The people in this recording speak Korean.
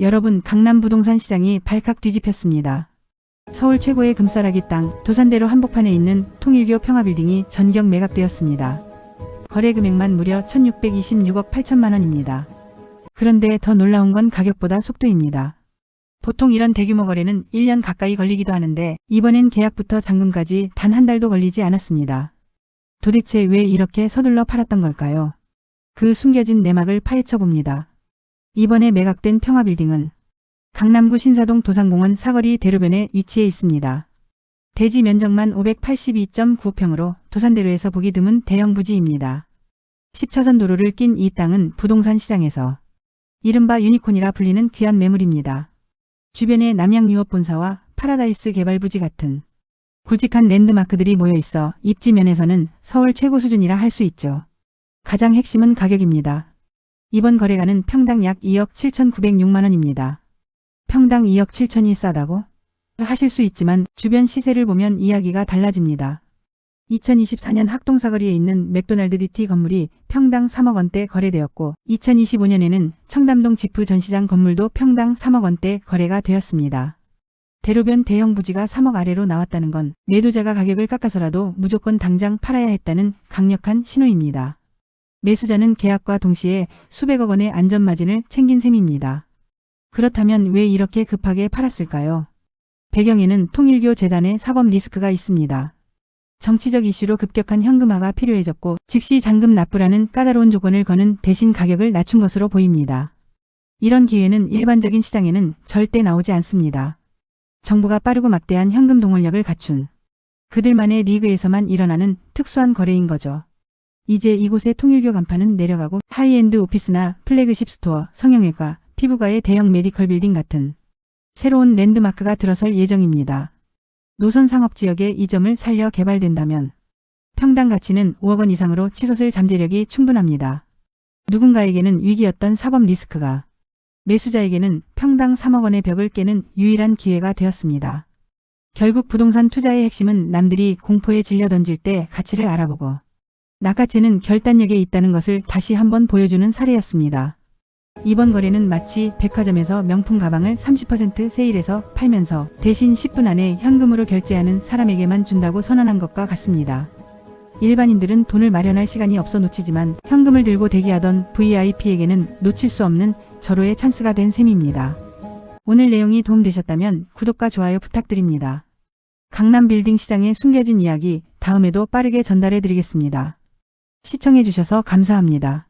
여러분 강남 부동산 시장이 발칵 뒤집혔습니다. 서울 최고의 금싸라기 땅 도산대로 한복판에 있는 통일교 평화빌딩이 전격 매각되었습니다. 거래 금액만 무려 1626억 8천만 원입니다. 그런데 더 놀라운 건 가격보다 속도입니다. 보통 이런 대규모 거래는 1년 가까이 걸리기도 하는데 이번엔 계약부터 잔금까지 단 한 달도 걸리지 않았습니다. 도대체 왜 이렇게 서둘러 팔았던 걸까요? 그 숨겨진 내막을 파헤쳐 봅니다. 이번에 매각된 평화빌딩은 강남구 신사동 도산공원 사거리 대로변에 위치해 있습니다. 대지 면적만 582.9평으로 도산대로에서 보기 드문 대형 부지입니다. 10차선 도로를 낀 이 땅은 부동산 시장에서 이른바 유니콘이라 불리는 귀한 매물입니다. 주변에 남양유업본사와 파라다이스 개발부지 같은 굵직한 랜드마크들이 모여 있어 입지면에서는 서울 최고 수준이라 할 수 있죠. 가장 핵심은 가격입니다. 이번 거래가는 평당 약 2억 7,906만 원입니다. 평당 2억 7천이 싸다고? 하실 수 있지만 주변 시세를 보면 이야기가 달라집니다. 2024년 학동사거리에 있는 맥도날드 DT 건물이 평당 3억 원대 거래되었고 2025년에는 청담동 지프 전시장 건물도 평당 3억 원대 거래가 되었습니다. 대로변 대형 부지가 3억 아래로 나왔다는 건 매도자가 가격을 깎아서라도 무조건 당장 팔아야 했다는 강력한 신호입니다. 매수자는 계약과 동시에 수백억 원의 안전마진을 챙긴 셈입니다. 그렇다면 왜 이렇게 급하게 팔았을까요? 배경에는 통일교 재단의 사법 리스크가 있습니다. 정치적 이슈로 급격한 현금화가 필요해졌고 즉시 잔금 납부라는 까다로운 조건을 거는 대신 가격을 낮춘 것으로 보입니다. 이런 기회는 일반적인 시장에는 절대 나오지 않습니다. 정부가 빠르고 막대한 현금 동원력을 갖춘 그들만의 리그에서만 일어나는 특수한 거래인 거죠. 이제 이곳의 통일교 간판은 내려가고 하이엔드 오피스나 플래그십 스토어, 성형외과, 피부과의 대형 메디컬 빌딩 같은 새로운 랜드마크가 들어설 예정입니다. 노선 상업지역에 이 점을 살려 개발된다면 평당 가치는 5억 원 이상으로 치솟을 잠재력이 충분합니다. 누군가에게는 위기였던 사법 리스크가 매수자에게는 평당 3억 원의 벽을 깨는 유일한 기회가 되었습니다. 결국 부동산 투자의 핵심은 남들이 공포에 질려 던질 때 가치를 알아보고 낚아채는 결단력에 있다는 것을 다시 한번 보여주는 사례였습니다. 이번 거래는 마치 백화점에서 명품 가방을 30% 세일해서 팔면서 대신 10분 안에 현금으로 결제하는 사람에게만 준다고 선언한 것과 같습니다. 일반인들은 돈을 마련할 시간이 없어 놓치지만 현금을 들고 대기하던 VIP에게는 놓칠 수 없는 절호의 찬스가 된 셈입니다. 오늘 내용이 도움되셨다면 구독과 좋아요 부탁드립니다. 강남 빌딩 시장의 숨겨진 이야기 다음에도 빠르게 전달해 드리겠습니다. 시청해 주셔서 감사합니다.